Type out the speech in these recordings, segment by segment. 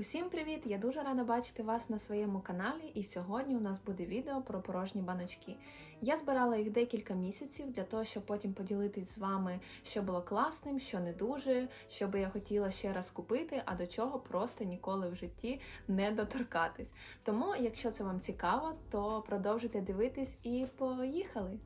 Усім привіт! Я дуже рада бачити вас на своєму каналі, і сьогодні у нас буде відео про порожні баночки. Я збирала їх декілька місяців для того, щоб потім поділитись з вами, що було класним, що не дуже, що би я хотіла ще раз купити, а до чого просто ніколи в житті не доторкатись. Тому, якщо це вам цікаво, то продовжуйте дивитись і поїхали!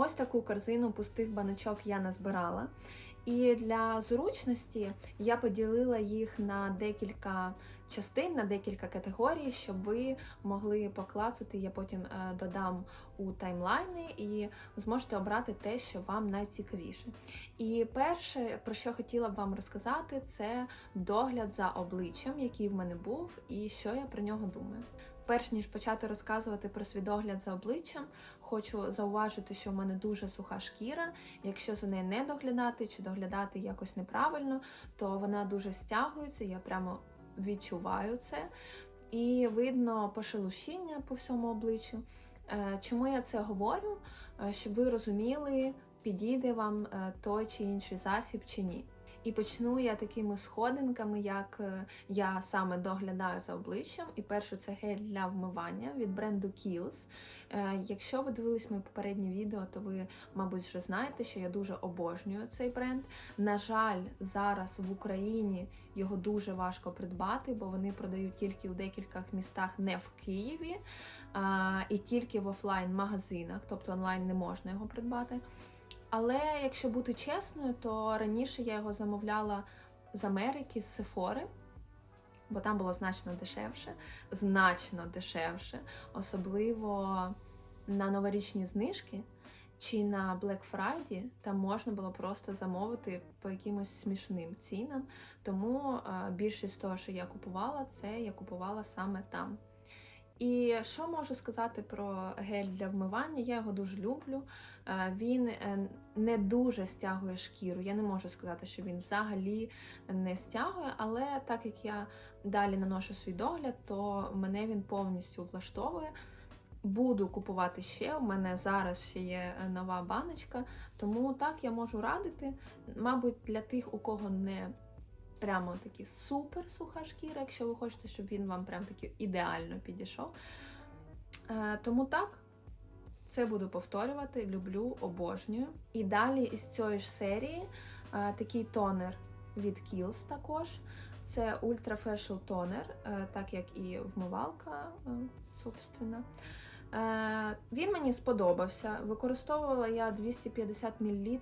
Ось таку корзину пустих баночок я назбирала. І для зручності я поділила їх на декілька частин, на декілька категорій, щоб ви могли поклацати. Я потім е, додам у таймлайни і зможете обрати те, що вам найцікавіше. І перше, про що хотіла б вам розказати, це догляд за обличчям, який в мене був, і що я про нього думаю. Перш ніж почати розказувати про свій догляд за обличчям, хочу зауважити, що в мене дуже суха шкіра. Якщо за нею не доглядати чи доглядати якось неправильно, то вона дуже стягується, я прямо відчуваю це. І видно пошелушіння по всьому обличчю. Е, Чому я це говорю? Е, Щоб ви розуміли, підійде вам е, той чи інший засіб чи ні. І почну я такими сходинками, як е, я саме доглядаю за обличчям. І перше це гель для вмивання від бренду Kiehl's. Е, Якщо ви дивились моє попереднє відео, то ви, мабуть, вже знаєте, що я дуже обожнюю цей бренд. На жаль, зараз в Україні його дуже важко придбати, бо вони продають тільки у декількох містах, не в Києві, і тільки в офлайн-магазинах, тобто онлайн не можна його придбати. Але якщо бути чесною, то раніше я його замовляла з Америки, з Сефори, бо там було значно дешевше, значно дешевше, особливо на новорічні знижки чи на Black Friday, там можна було просто замовити по якимось смішним цінам. Тому е, більшість того, що я купувала, це я купувала саме там. І що можу сказати про гель для вмивання? Я його дуже люблю. Е, Він е, не дуже стягує шкіру. Я не можу сказати, що він взагалі не стягує, але так як я далі наношу свій догляд, то мене він повністю влаштовує. Буду купувати ще. У мене зараз ще є е, нова баночка, тому так я можу радити. Мабуть, для тих, у кого не прямо такі супер суха шкіра, якщо ви хочете, щоб він вам прям таки ідеально підійшов. Е, тому так, це буду повторювати, люблю, обожнюю. І далі із цієї ж серії е, такий тонер від Kiehl's також. Це Facial Toner, е, так як і вмивалка, е, собственно. Він мені сподобався. Використовувала я 250 мл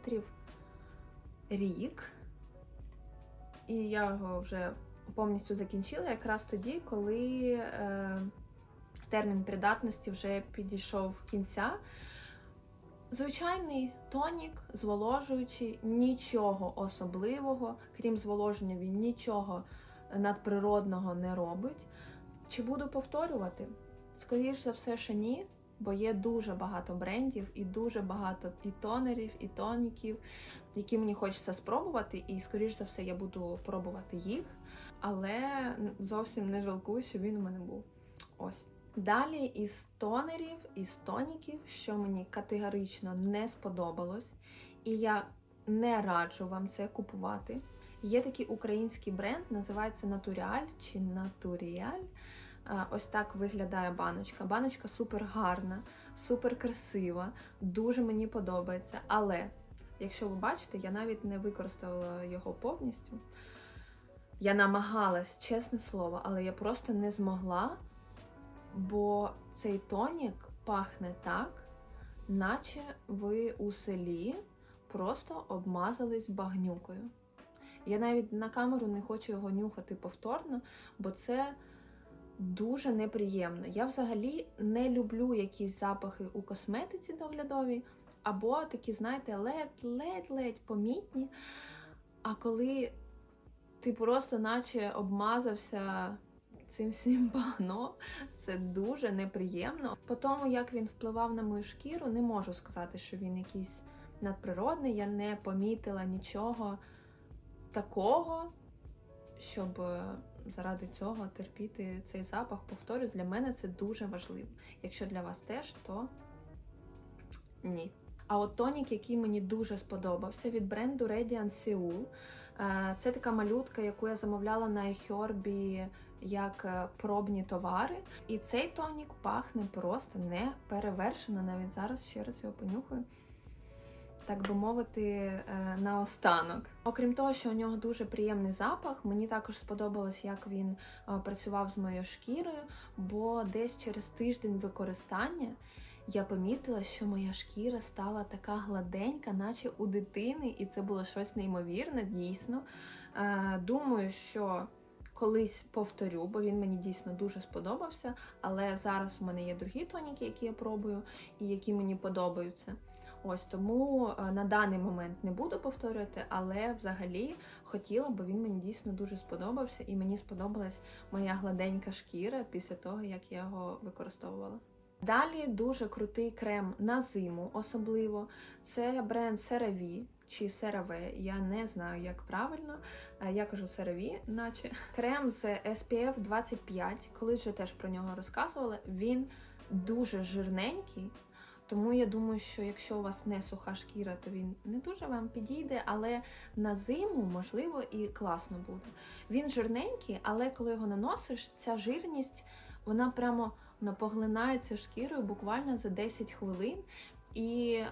рік. І я його вже повністю закінчила якраз тоді, коли е, термін придатності вже підійшов кінця. Звичайний тонік, зволожуючий, нічого особливого, крім зволоження, він нічого надприродного не робить. Чи буду повторювати? Скоріше за все, що ні, бо є дуже багато брендів і дуже багато і тонерів, і тоніків, які мені хочеться спробувати, і, скоріш за все, я буду пробувати їх, але зовсім не жалкую, що він у мене був. Ось. Далі із тонерів, із тоніків, що мені категорично не сподобалось, і я не раджу вам це купувати. Є такий український бренд, називається Натуріаль чи Натуріаль. Ось так виглядає баночка. Баночка супер гарна, супер красива, дуже мені подобається. Але, якщо ви бачите, я навіть не використала його повністю. Я намагалась, чесне слово, але я просто не змогла, бо цей тонік пахне так, наче ви у селі просто обмазались багнюкою. Я навіть на камеру не хочу його нюхати повторно, бо це дуже неприємно. Я взагалі не люблю якісь запахи у косметиці доглядовій, або такі, знаєте, ледь-ледь-ледь помітні. А коли ти просто наче обмазався цим всім багно, це дуже неприємно. По тому, як він впливав на мою шкіру, не можу сказати, що він якийсь надприродний. Я не помітила нічого такого, щоб заради цього терпіти цей запах. Повторюсь, для мене це дуже важливо. Якщо для вас теж, то ні. А от тонік, який мені дуже сподобався від бренду Radiant Seoul. Е, Це така малютка, яку я замовляла на iHerb як е, пробні товари. І цей тонік пахне просто не перевершено. Навіть зараз ще раз його понюхаю. Так би мовити, е, наостанок. Окрім того, що у нього дуже приємний запах, мені також сподобалось, як він е, працював з моєю шкірою, бо десь через тиждень використання я помітила, що моя шкіра стала така гладенька, наче у дитини, і це було щось неймовірне, дійсно. Е, Думаю, що колись повторю, бо він мені дійсно дуже сподобався. Але зараз у мене є другі тоніки, які я пробую і які мені подобаються. Ось тому е, на даний момент не буду повторювати, але взагалі хотіла, бо він мені дійсно дуже сподобався, і мені сподобалась моя гладенька шкіра після того, як я його використовувала. Далі дуже крутий крем на зиму, особливо. Це бренд CeraVe чи CeraVe, я не знаю, як правильно. Е, Я кажу CeraVe, наче крем з SPF 25. Колись вже теж про нього розказувала. Він дуже жирненький. Тому я думаю, що якщо у вас не суха шкіра, то він не дуже вам підійде, але на зиму, можливо, і класно буде. Він жирненький, але коли його наносиш, ця жирність вона прямо вона поглинається шкірою буквально за 10 хвилин. І е,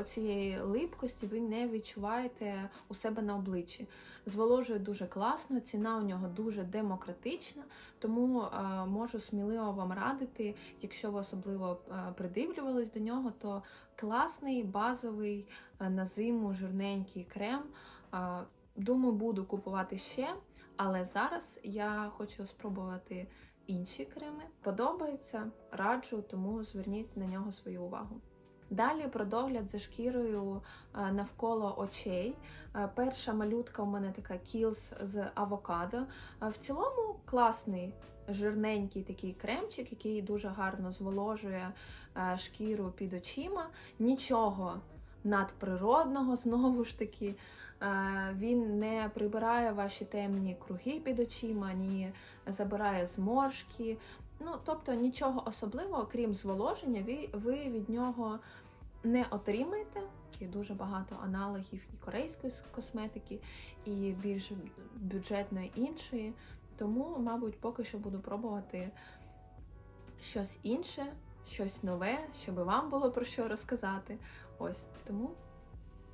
оцієї липкості ви не відчуваєте у себе на обличчі. Зволожує дуже класно, ціна у нього дуже демократична, тому е, можу сміливо вам радити, якщо ви особливо е, придивлювались до нього, то класний базовий на зиму жирненький крем. Думаю, буду купувати ще, але зараз я хочу спробувати інші креми. Подобається, раджу, тому зверніть на нього свою увагу. Далі про догляд за шкірою е, навколо очей. Е, Перша малютка у мене така кілс з авокадо. Е, В цілому класний жирненький такий кремчик, який дуже гарно зволожує шкіру під очима. Нічого надприродного, знову ж таки. Він не прибирає ваші темні круги під очима, ні забирає зморшки. Ну, тобто нічого особливого, крім зволоження, ви, ви від нього не отримаєте. Є дуже багато аналогів і корейської косметики, і більш бюджетної іншої. Тому, мабуть, поки що буду пробувати щось інше, щось нове, щоб вам було про що розказати. Ось тому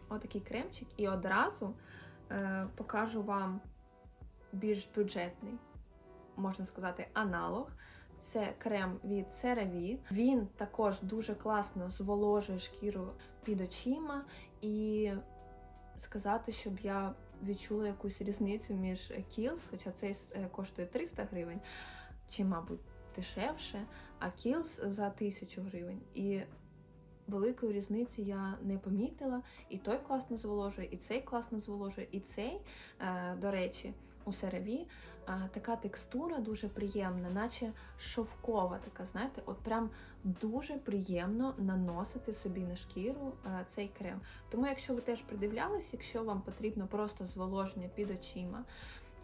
отакий кремчик. І одразу е, покажу вам більш бюджетний, можна сказати, аналог. Це крем від CeraVe. Він також дуже класно зволожує шкіру під очима, і сказати, щоб я відчула якусь різницю між Kiehl's, хоча цей е, коштує 300 гривень, чи, мабуть, дешевше, а Kiehl's за 1000 гривень. І великої різниці я не помітила. І той класно зволожує, і цей класно зволожує, і цей, е, до речі, у CeraVe а, така текстура дуже приємна, наче шовкова, така, знаєте, от прям дуже приємно наносити собі на шкіру цей крем. Тому, якщо ви теж придивлялись, якщо вам потрібно просто зволоження під очима,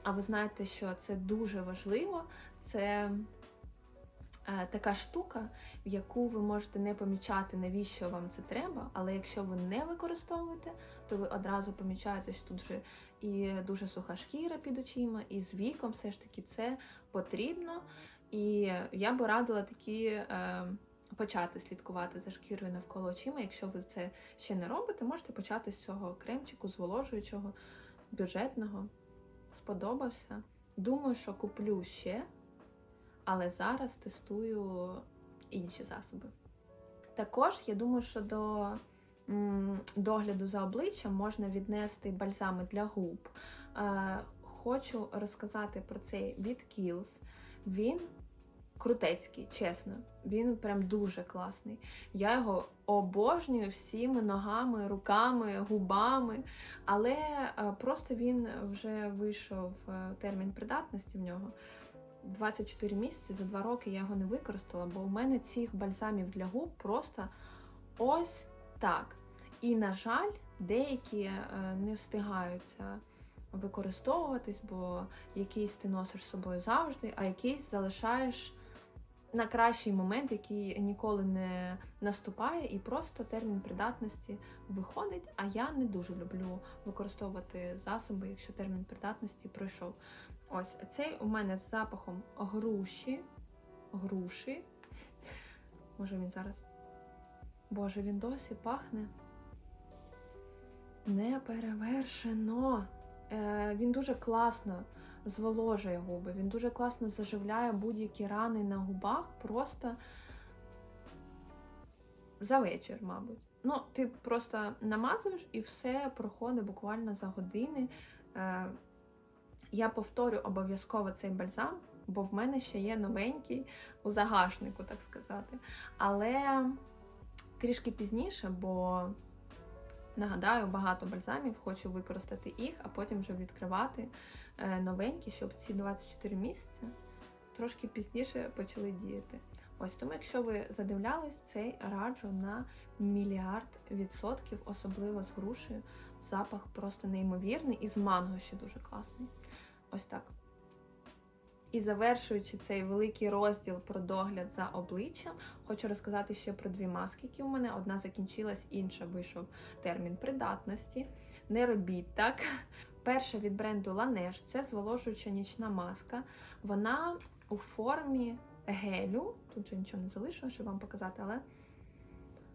а ви знаєте, що це дуже важливо, це е, така штука, в яку ви можете не помічати, навіщо вам це треба, але якщо ви не використовуєте, то ви одразу помічаєте, що тут вже і дуже суха шкіра під очима, і з віком все ж таки це потрібно. І я би радила такі е, почати слідкувати за шкірою навколо очима. Якщо ви це ще не робите, можете почати з цього кремчику, зволожуючого, бюджетного. Сподобався. Думаю, що куплю ще, але зараз тестую інші засоби. Також я думаю, що до догляду за обличчям можна віднести бальзами для губ. Е, Хочу розказати про цей від Kiehl's. Він крутецький, чесно. Він прям дуже класний. Я його обожнюю всіми ногами, руками, губами. Але е, просто він вже вийшов е, термін придатності в нього. 24 місяці за 2 роки я його не використала, бо у мене цих бальзамів для губ просто ось так. І, на жаль, деякі е, не встигаються використовуватись, бо якийсь ти носиш з собою завжди, а якийсь залишаєш на кращий момент, який ніколи не наступає, і просто термін придатності виходить. А я не дуже люблю використовувати засоби, якщо термін придатності пройшов. Ось цей у мене з запахом груші. Груші. Може він зараз. Боже, він досі пахне. Неперевершено. Е, він дуже класно зволожує губи, він дуже класно заживляє будь-які рани на губах просто за вечір, мабуть. Ну, ти просто намазуєш і все проходить буквально за години. Е, я повторю обов'язково цей бальзам, бо в мене ще є новенький у загашнику, так сказати. Але трішки пізніше, бо нагадаю, багато бальзамів, хочу використати їх, а потім вже відкривати новенькі, щоб ці 24 місяці трошки пізніше почали діяти. Ось тому, якщо ви задивлялись, цей раджу на мільярд відсотків, особливо з грушею. Запах просто неймовірний, і з манго ще дуже класний. Ось так. І завершуючи цей великий розділ про догляд за обличчям, хочу розказати ще про дві маски, які у мене. Одна закінчилась, інша вийшов термін придатності. Не робіть так. Перша від бренду Laneige – це зволожуюча нічна маска. Вона у формі гелю. Тут же нічого не залишилося, щоб вам показати, але.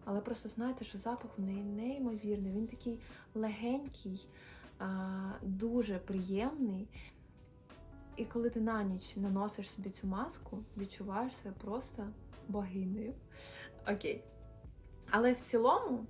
Але просто знаєте, що запах у неї неймовірний. Він такий легенький, дуже приємний. І коли ти на ніч наносиш собі цю маску, відчуваєш себе просто богинею. Окей. Але в цілому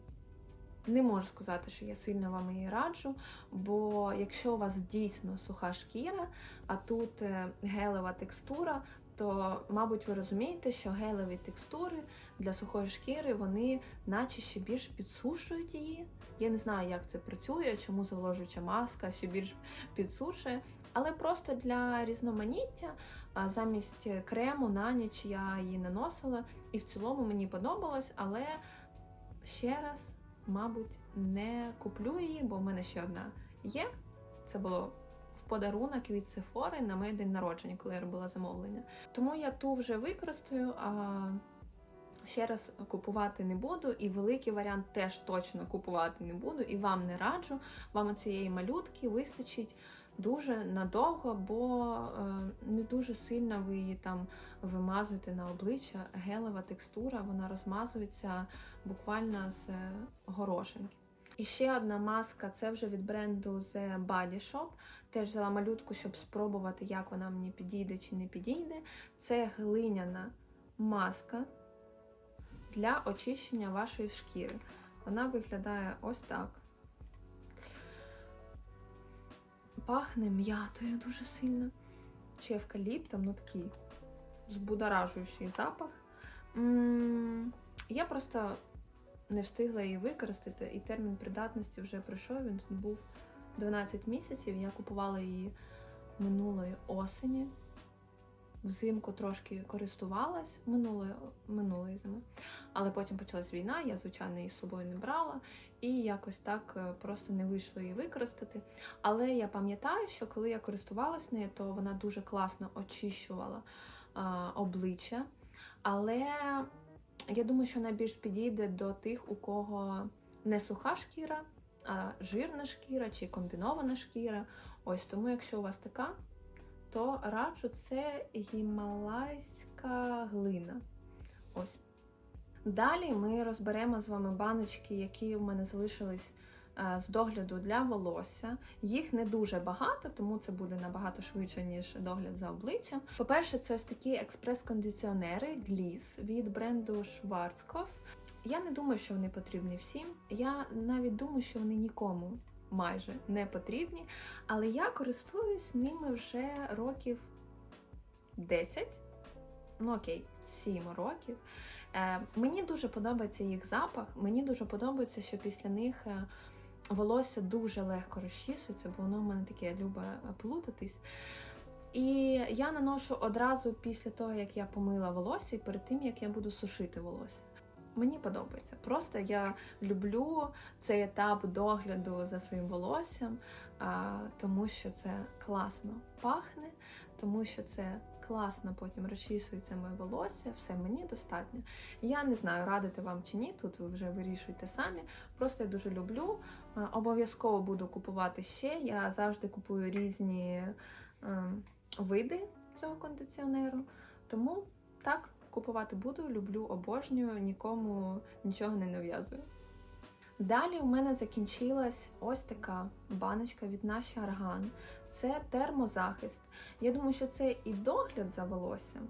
не можу сказати, що я сильно вам її раджу, бо якщо у вас дійсно суха шкіра, а тут е, гелева текстура, то, мабуть, ви розумієте, що гелеві текстури для сухої шкіри вони наче ще більш підсушують її. Я не знаю, як це працює, чому зволожуюча маска ще більш підсушує. Але просто для різноманіття замість крему на ніч я її наносила, і в цілому мені подобалось, але ще раз, мабуть, не куплю її, бо в мене ще одна є. Це було в подарунок від Сефори на моє день народження, коли я робила замовлення. Тому я ту вже використаю. а Ще раз купувати не буду, і великий варіант теж точно купувати не буду, і вам не раджу. Вам цієї малютки вистачить дуже надовго, бо е, не дуже сильно ви її там вимазуєте на обличчя. Гелева текстура, вона розмазується буквально з горошинки. І ще одна маска це вже від бренду The Body Shop. Теж взяла малютку, щоб спробувати, як вона мені підійде чи не підійде. Це глиняна маска для очищення вашої шкіри. Вона виглядає ось так. Пахне м'ятою дуже сильно. Чи евкаліптом, ну такий збудоражуючий запах. М -м я просто не встигла її використати, і термін придатності вже пройшов. Він тут був 12 місяців. Я купувала її минулої осені взимку трошки користувалась минулої минулої зими, але потім почалась війна, я, звичайно, її з собою не брала, і якось так е, просто не вийшло її використати. Але я пам'ятаю, що коли я користувалась нею, то вона дуже класно очищувала обличчя. Але я думаю, що вона більш підійде до тих, у кого не суха шкіра, а жирна шкіра чи комбінована шкіра. Ось тому, якщо у вас така, то раджу це гімалайська глина. Ось. Далі ми розберемо з вами баночки, які в мене залишились е, з догляду для волосся. Їх не дуже багато, тому це буде набагато швидше, ніж догляд за обличчям. По-перше, це ось такі експрес-кондиціонери Gliss від бренду Schwarzkopf. Я не думаю, що вони потрібні всім. Я навіть думаю, що вони нікому майже не потрібні. Але я користуюсь ними вже років 10, ну окей, 7 років. Е, Мені дуже подобається їх запах, мені дуже подобається, що після них е, волосся дуже легко розчісується, бо воно в мене таке любить плутатись. І я наношу одразу після того, як я помила волосся, і перед тим, як я буду сушити волосся. Мені подобається. Просто я люблю цей етап догляду за своїм волоссям, тому що це класно пахне, тому що це класно потім розчісується моє волосся, все мені достатньо. Я не знаю, радити вам чи ні, тут ви вже вирішуйте самі. Просто я дуже люблю. Обов'язково буду купувати ще. Я завжди купую різні е, види цього кондиціонеру. Тому так, купувати буду, люблю, обожнюю, нікому нічого не нав'язую. Далі у мене закінчилась ось така баночка від наші Арган. Це термозахист. Я думаю, що це і догляд за волоссям,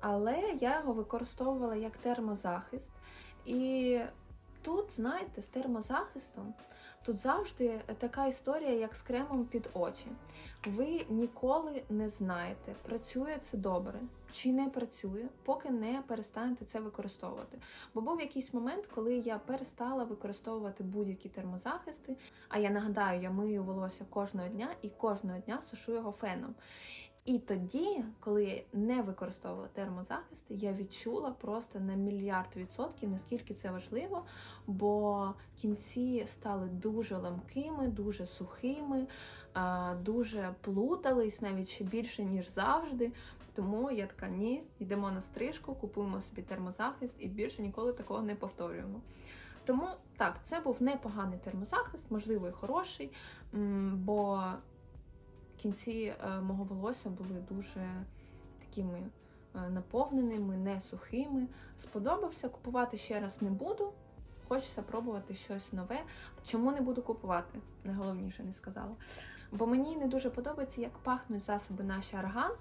але я його використовувала як термозахист. І тут, знаєте, з термозахистом тут завжди така історія, як з кремом під очі. Ви ніколи не знаєте, працює це добре чи не працює, поки не перестанете це використовувати. Бо був якийсь момент, коли я перестала використовувати будь-які термозахисти. А я нагадаю, я мию волосся кожного дня і кожного дня сушу його феном. І тоді, коли не використовувала термозахисти, я відчула просто на мільярд відсотків, наскільки це важливо, бо кінці стали дуже ламкими, дуже сухими, дуже плутались навіть ще більше, ніж завжди. Тому я така, ні, йдемо на стрижку, купуємо собі термозахист і більше ніколи такого не повторюємо. Тому так, це був непоганий термозахист, можливо, і хороший, бо кінці е, мого волосся були дуже такими е, наповненими, не сухими. Сподобався, купувати ще раз не буду. Хочеться пробувати щось нове. Чому не буду купувати? Найголовніше не сказала. Бо мені не дуже подобається, як пахнуть засоби наші арган.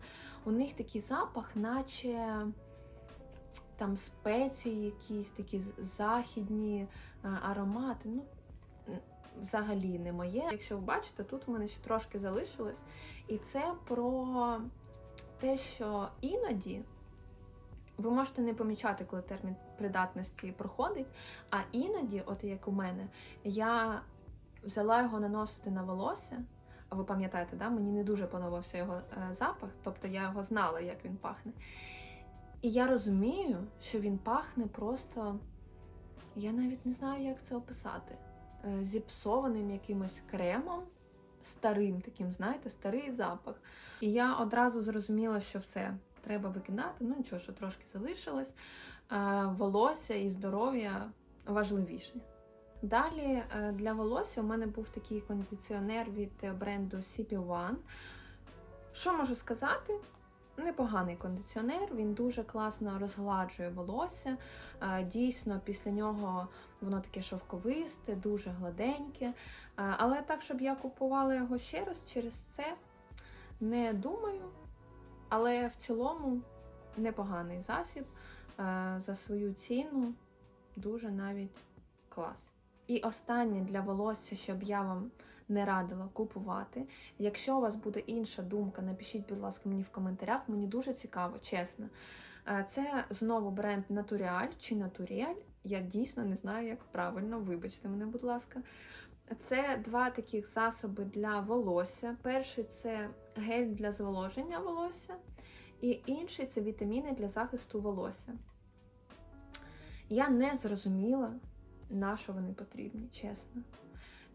У них такий запах, наче там спеції, якісь такі західні е, аромати. Ну, взагалі не моє. Якщо ви бачите, тут у мене ще трошки залишилось. І це про те, що іноді ви можете не помічати, коли термін придатності проходить. А іноді, от як у мене, я взяла його наносити на волосся. А ви пам'ятаєте, да? мені не дуже подобався його е, запах, тобто я його знала, як він пахне. І я розумію, що він пахне просто. Я навіть не знаю, як це описати. Е, Зіпсованим якимось кремом, старим таким, знаєте, старий запах. І я одразу зрозуміла, що все, треба викидати. Ну нічого, що трошки залишилось. Е, Волосся і здоров'я важливіше. Далі е, для волосся у мене був такий кондиціонер від бренду CP One. Що можу сказати? Непоганий кондиціонер, він дуже класно розгладжує волосся. Е, Дійсно, після нього воно таке шовковисте, дуже гладеньке. Е, Але так, щоб я купувала його ще раз через це, не думаю. Але в цілому непоганий засіб е, за свою ціну дуже навіть клас. І останнє для волосся, щоб я вам не радила купувати. Якщо у вас буде інша думка, напишіть, будь ласка, мені в коментарях. Мені дуже цікаво, чесно. Е, Це знову бренд Натуріаль чи Натуріаль. Я дійсно не знаю, як правильно. Вибачте мене, будь ласка. Це два таких засоби для волосся. Перший це гель для зволоження волосся, і інший це вітаміни для захисту волосся. Я не зрозуміла, на що вони потрібні, чесно.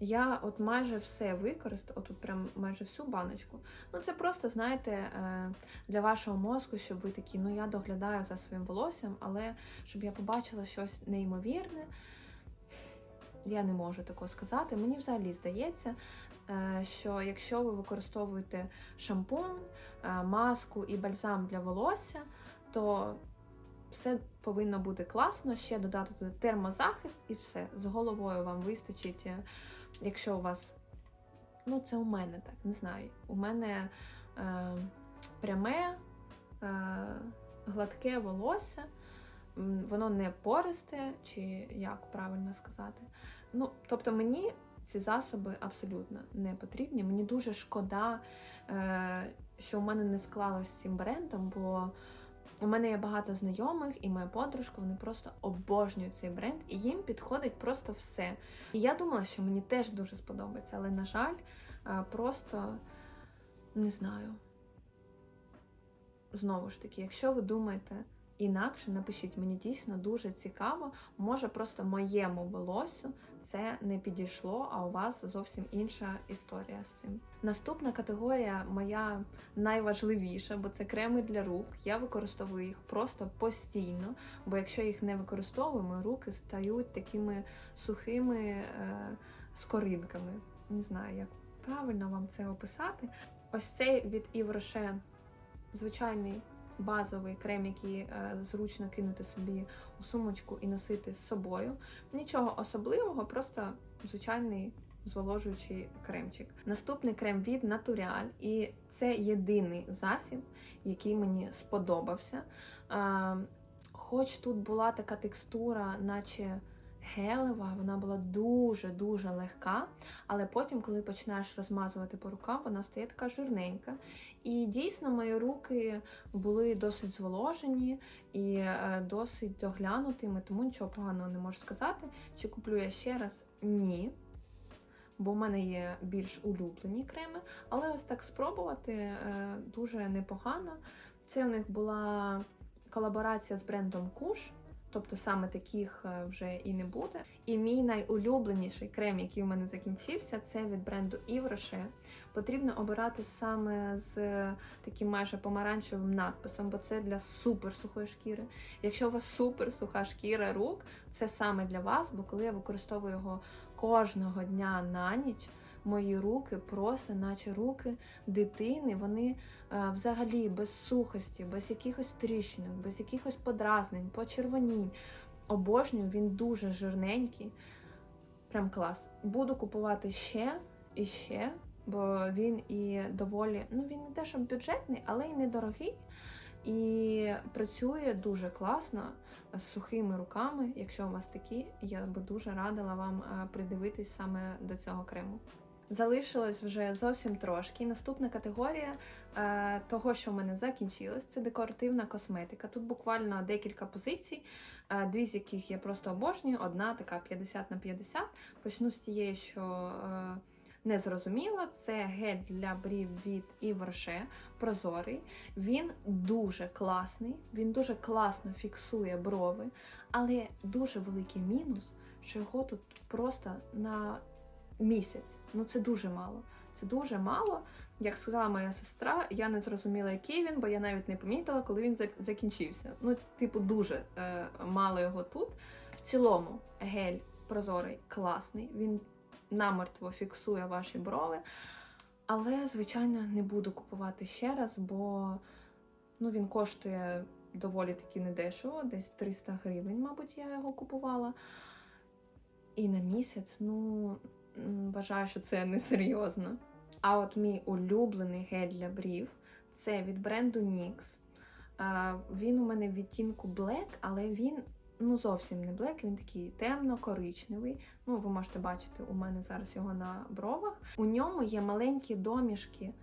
Я от майже все використала, отут прям майже всю баночку. Ну, це просто, знаєте, е, для вашого мозку, щоб ви такі, ну я доглядаю за своїм волоссям, але щоб я побачила щось неймовірне, я не можу такого сказати. Мені взагалі здається, е, що якщо ви використовуєте шампунь, е, маску і бальзам для волосся, то все повинно бути класно, ще додати туди термозахист і все. З головою вам вистачить, якщо у вас, ну це у мене так, не знаю. У мене е, пряме, е, гладке волосся, воно не пористе, чи як правильно сказати. Ну, тобто мені ці засоби абсолютно не потрібні. Мені дуже шкода, е, що у мене не склалось з цим брендом, бо у мене є багато знайомих, і моя подружка, вони просто обожнюють цей бренд, і їм підходить просто все. І я думала, що мені теж дуже сподобається, але, на жаль, е, просто не знаю. Знову ж таки, якщо ви думаєте інакше, напишіть, мені дійсно дуже цікаво. Може, просто моєму волосю це не підійшло, а у вас зовсім інша історія з цим. Наступна категорія моя найважливіша, бо це креми для рук. Я використовую їх просто постійно, бо якщо їх не використовуємо, руки стають такими сухими е, скоринками. Не знаю, як правильно вам це описати. Ось цей від Rocher звичайний базовий крем, який е, зручно кинути собі у сумочку і носити з собою. Нічого особливого, просто звичайний зволожуючий кремчик. Наступний крем від Натуріаль, і це єдиний засіб, який мені сподобався. Е, хоч тут була така текстура, наче гелева, вона була дуже-дуже легка, але потім, коли починаєш розмазувати по рукам, вона стає така жирненька. І дійсно мої руки були досить зволожені і е, досить доглянутими, тому нічого поганого не можу сказати. Чи куплю я ще раз? Ні. Бо в мене є більш улюблені креми, але ось так спробувати е, дуже непогано. Це у них була колаборація з брендом Kush, тобто саме таких е, вже і не буде. І мій найулюбленіший крем, який у мене закінчився, це від бренду Rocher. Потрібно обирати саме з таким майже помаранчевим надписом, бо це для супер сухої шкіри. Якщо у вас супер суха шкіра рук, це саме для вас, бо коли я використовую його кожного дня на ніч. Мої руки просто, наче руки дитини, вони е, взагалі без сухості, без якихось тріщинок, без якихось подразнень, почервонінь. Обожнюю, він дуже жирненький. Прям клас. Буду купувати ще і ще, бо він і доволі, ну він не те, що бюджетний, але й недорогий. І працює дуже класно з сухими руками. Якщо у вас такі, я би дуже радила вам е, придивитись саме до цього крему. Залишилось вже зовсім трошки. Наступна категорія е, того, що в мене закінчилось, це декоративна косметика. Тут буквально декілька позицій, е, дві з яких я просто обожнюю, одна така 50 на 50. Почну з тієї, що е, не зрозуміла. Це гель для брів від Rocher, прозорий. Він дуже класний, він дуже класно фіксує брови, але дуже великий мінус, що його тут просто на місяць. Ну це дуже мало. Це дуже мало. Як сказала моя сестра, я не зрозуміла, який він, бо я навіть не помітила, коли він закінчився. Ну, типу, дуже е, мало його тут. В цілому гель прозорий класний. Він намертво фіксує ваші брови. Але, звичайно, не буду купувати ще раз, бо ну, він коштує доволі таки недешево, десь 300 гривень, мабуть, я його купувала. І на місяць, ну, вважаю, що це несерйозно. А от мій улюблений гель для брів це від бренду NYX. Він у мене в відтінку Black, але він ну зовсім не Black, він такий темно-коричневий. Ну, ви можете бачити, у мене зараз його на бровах. У ньому є маленькі домішки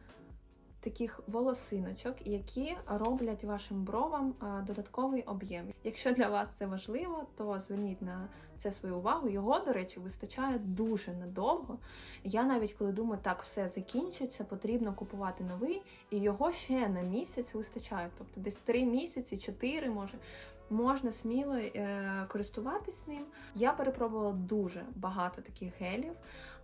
таких волосиночок, які роблять вашим бровам додатковий об'єм. Якщо для вас це важливо, то зверніть на це свою увагу. Його, до речі, вистачає дуже надовго. Я навіть коли думаю, так все закінчиться, потрібно купувати новий, і його ще на місяць вистачає. Тобто десь три місяці, чотири може. Можна сміло е, користуватись ним. Я перепробувала дуже багато таких гелів,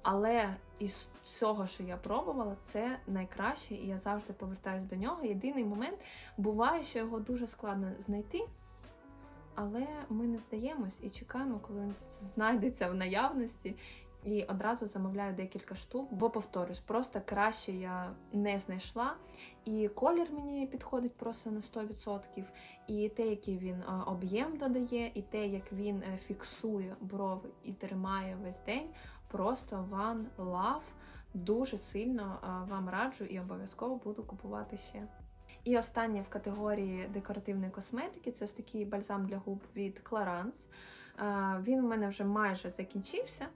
але із всього, що я пробувала, це найкраще, і я завжди повертаюся до нього. Єдиний момент буває, що його дуже складно знайти, але ми не здаємось і чекаємо, коли він знайдеться в наявності. І одразу замовляю декілька штук, бо повторюсь, просто краще я не знайшла. І колір мені підходить просто на 100%, і те, який він е, об'єм додає, і те, як він е, фіксує брови і тримає весь день, просто one love. Дуже сильно вам раджу і обов'язково буду купувати ще. І останнє в категорії декоративної косметики це ось такий бальзам для губ від Clarins. Він у мене вже майже закінчився,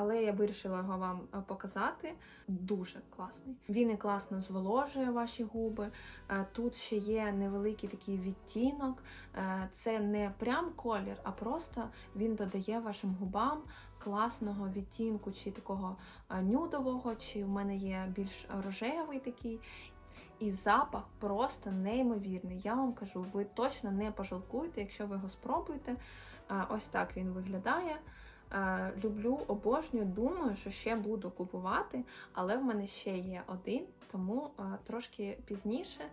але я вирішила його вам е, показати. Дуже класний. Він і класно зволожує ваші губи. Е, Тут ще є невеликий такий відтінок. Е, Це не прям колір, а просто він додає вашим губам класного відтінку, чи такого нюдового, чи в мене є більш рожевий такий. І запах просто неймовірний. Я вам кажу, ви точно не пожалкуєте, якщо ви його спробуєте. Ось так він виглядає. Е, Люблю, обожнюю, думаю, що ще буду купувати, але в мене ще є один, тому е, трошки пізніше.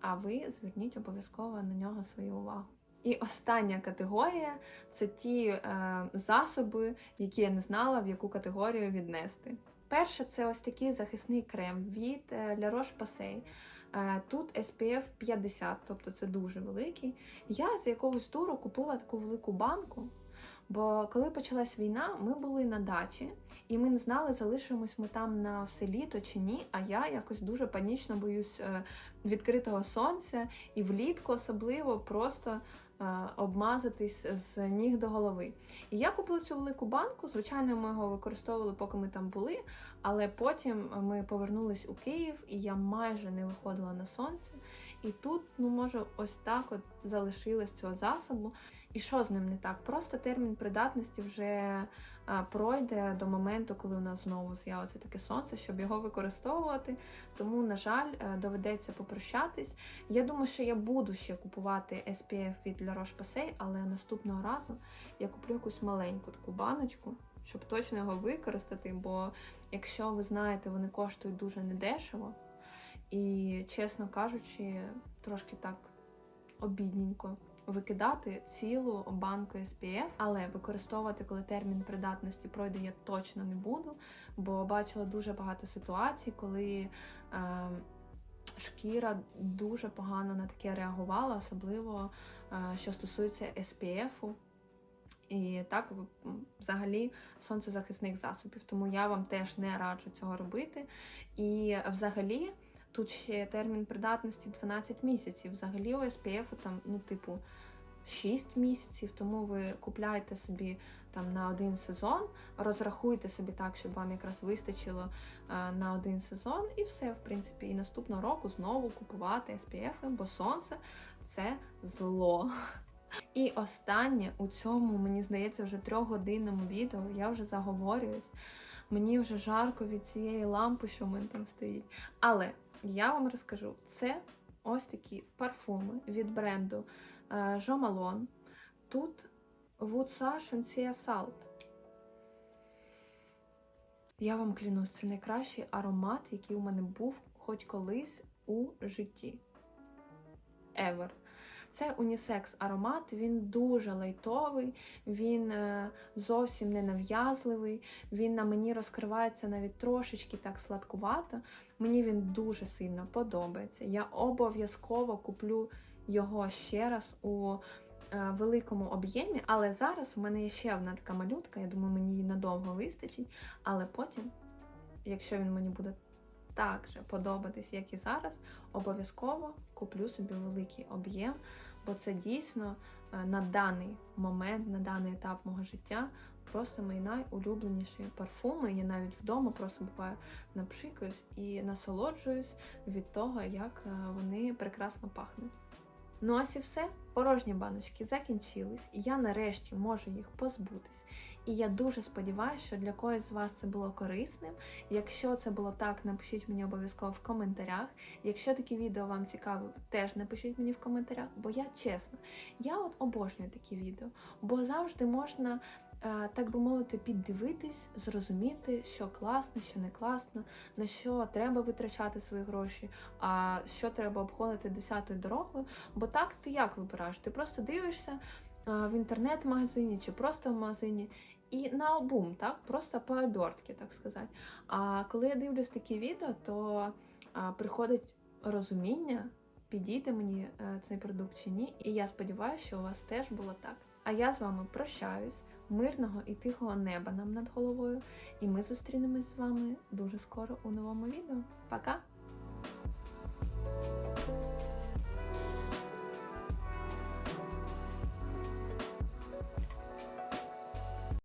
А ви зверніть обов'язково на нього свою увагу. І остання категорія це ті е, засоби, які я не знала, в яку категорію віднести. Перше, це ось такий захисний крем від La. Е, Тут SPF 50, тобто це дуже великий. Я з якогось туру купила таку велику банку. Бо коли почалась війна, ми були на дачі, і ми не знали, залишимось ми там на все літо чи ні. А я якось дуже панічно боюсь е, відкритого сонця і влітку особливо просто обмазатись з ніг до голови. І я купила цю велику банку. Звичайно, ми його використовували, поки ми там були. Але потім ми повернулись у Київ, і я майже не виходила на сонце. І тут, ну може, ось так от залишилось цього засобу. І що з ним не так? Просто термін придатності вже пройде до моменту, коли у нас знову з'явиться таке сонце, щоб його використовувати. Тому, на жаль, е, доведеться попрощатись. Я думаю, що я буду ще купувати SPF від La Roche-Posay, але наступного разу я куплю якусь маленьку таку баночку, щоб точно його використати. Бо, якщо ви знаєте, вони коштують дуже недешево. І, чесно кажучи, трошки так обідненько викидати цілу банку SPF, але використовувати, коли термін придатності пройде, я точно не буду, бо бачила дуже багато ситуацій, коли е, шкіра дуже погано на таке реагувала, особливо е, що стосується SPF. І так, взагалі, сонцезахисних засобів. Тому я вам теж не раджу цього робити. І взагалі, тут ще термін придатності 12 місяців. Взагалі у SPF там, ну, типу, 6 місяців, тому ви купляєте собі там на один сезон, розрахуйте собі так, щоб вам якраз вистачило е, на один сезон, і все, в принципі, і наступного року знову купувати SPF, бо сонце це зло. І останнє у цьому, мені здається, вже трьохгодинному відео я вже заговорююсь. Мені вже жарко від цієї лампи, що в мене там стоїть. Але я вам розкажу, це ось такі парфуми від бренду е, Jo Malone. Тут Wood Sash Салт. Я вам клянусь, це найкращий аромат, який у мене був хоч колись у житті. Ever. Це унісекс аромат, він дуже лайтовий, він е, зовсім не нав'язливий, він на мені розкривається навіть трошечки так сладкувато. Мені він дуже сильно подобається. Я обов'язково куплю його ще раз у е, великому об'ємі, але зараз у мене є ще одна така малютка, я думаю, мені її надовго вистачить. Але потім, якщо він мені буде так же подобатись, як і зараз, обов'язково куплю собі великий об'єм, бо це дійсно е, на даний момент, на даний етап мого життя. Просто мої найулюбленіші парфуми. Я навіть вдома просто буваю напшикаюсь і насолоджуюсь від того, як е, вони прекрасно пахнуть. Ну ось і все. Порожні баночки закінчились, і я нарешті можу їх позбутись. І я дуже сподіваюся, що для когось з вас це було корисним. Якщо це було так, напишіть мені обов'язково в коментарях. Якщо такі відео вам цікаві, теж напишіть мені в коментарях, бо я чесно, я от обожнюю такі відео, бо завжди можна. е, Так би мовити, піддивитись, зрозуміти, що класно, що не класно, на що треба витрачати свої гроші, а що треба обходити десятою дорогою. Бо так ти як вибираєш? Ти просто дивишся е, в інтернет-магазині чи просто в магазині і на обум, так, просто по обертки, так сказати. А коли я дивлюсь такі відео, то а, приходить розуміння, підійде мені а, цей продукт чи ні. І я сподіваюся, що у вас теж було так. А я з вами прощаюсь, мирного і тихого неба нам над головою. І ми зустрінемось з вами дуже скоро у новому відео. Пока!